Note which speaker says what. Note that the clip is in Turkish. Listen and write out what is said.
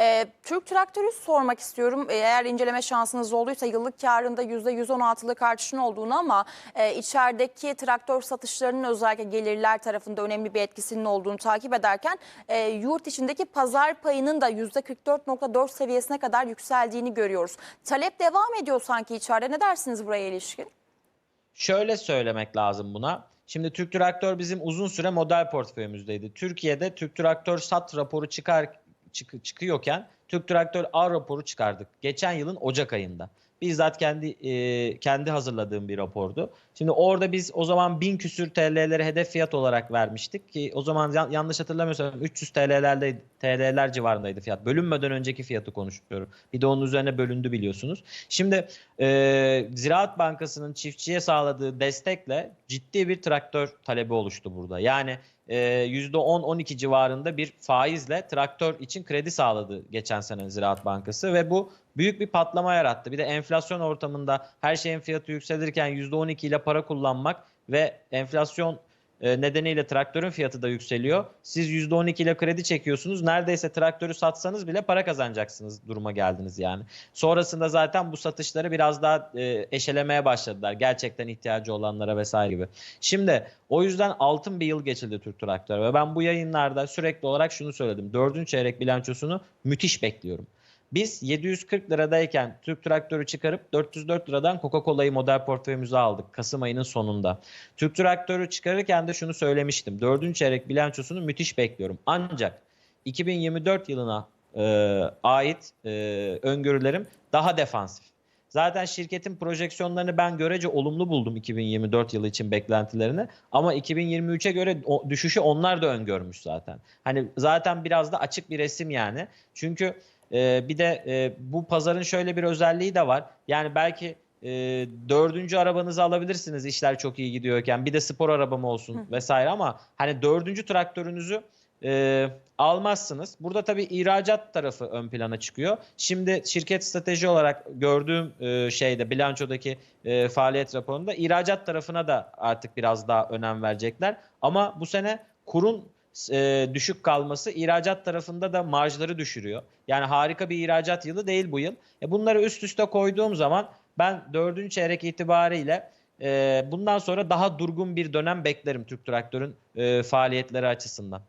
Speaker 1: Ee, Türk Traktörü sormak istiyorum. Ee, Eğer inceleme şansınız olduysa yıllık karında %116'lık artışın olduğunu ama e, içerideki traktör satışlarının özellikle gelirler tarafında önemli bir etkisinin olduğunu takip ederken e, yurt içindeki pazar payının da %44.4 seviyesine kadar yükseldiğini görüyoruz. Talep devam ediyor sanki içeride. Ne dersiniz buraya ilişkin?
Speaker 2: Şöyle söylemek lazım buna. Şimdi Türk Traktör bizim uzun süre model portföyümüzdeydi. Türkiye'de Türk Traktör SAT raporu çıkar çık- çıkıyorken Türk Traktör A raporu çıkardık. Geçen yılın Ocak ayında. Bizzat kendi e, kendi hazırladığım bir rapordu. Şimdi orada biz o zaman 1000 küsür TL'leri hedef fiyat olarak vermiştik ki o zaman yan- yanlış hatırlamıyorsam 300 TL'lerde TL'ler civarındaydı fiyat. Bölünmeden önceki fiyatı konuşuyorum. Bir de onun üzerine bölündü biliyorsunuz. Şimdi e, Ziraat Bankası'nın çiftçiye sağladığı destekle ciddi bir traktör talebi oluştu burada. Yani e, %10-12 civarında bir faizle traktör için kredi sağladı geçen sene Ziraat Bankası ve bu büyük bir patlama yarattı. Bir de enflasyon ortamında her şeyin fiyatı yükselirken %12 ile para kullanmak ve enflasyon e, nedeniyle traktörün fiyatı da yükseliyor. Siz %12 ile kredi çekiyorsunuz. Neredeyse traktörü satsanız bile para kazanacaksınız duruma geldiniz yani. Sonrasında zaten bu satışları biraz daha e, eşelemeye başladılar. Gerçekten ihtiyacı olanlara vesaire gibi. Şimdi o yüzden altın bir yıl geçildi Türk Traktör ve ben bu yayınlarda sürekli olarak şunu söyledim. Dördüncü çeyrek bilançosunu müthiş bekliyorum. Biz 740 liradayken Türk Traktörü çıkarıp 404 liradan Coca-Cola'yı model portföyümüze aldık Kasım ayının sonunda. Türk Traktörü çıkarırken de şunu söylemiştim. Dördüncü çeyrek bilançosunu müthiş bekliyorum. Ancak 2024 yılına e, ait e, öngörülerim daha defansif. Zaten şirketin projeksiyonlarını ben görece olumlu buldum 2024 yılı için beklentilerini. Ama 2023'e göre düşüşü onlar da öngörmüş zaten. Hani zaten biraz da açık bir resim yani. Çünkü e, bir de e, bu pazarın şöyle bir özelliği de var. Yani belki e, dördüncü arabanızı alabilirsiniz işler çok iyi gidiyorken. Bir de spor arabam olsun vesaire ama hani dördüncü traktörünüzü e, almazsınız. Burada tabii ihracat tarafı ön plana çıkıyor. Şimdi şirket strateji olarak gördüğüm e, şeyde bilançodaki e, faaliyet raporunda ihracat tarafına da artık biraz daha önem verecekler. Ama bu sene kurun e, düşük kalması ihracat tarafında da marjları düşürüyor. Yani harika bir ihracat yılı değil bu yıl. E, bunları üst üste koyduğum zaman ben dördüncü çeyrek itibariyle e, bundan sonra daha durgun bir dönem beklerim Türk Traktör'ün e, faaliyetleri açısından.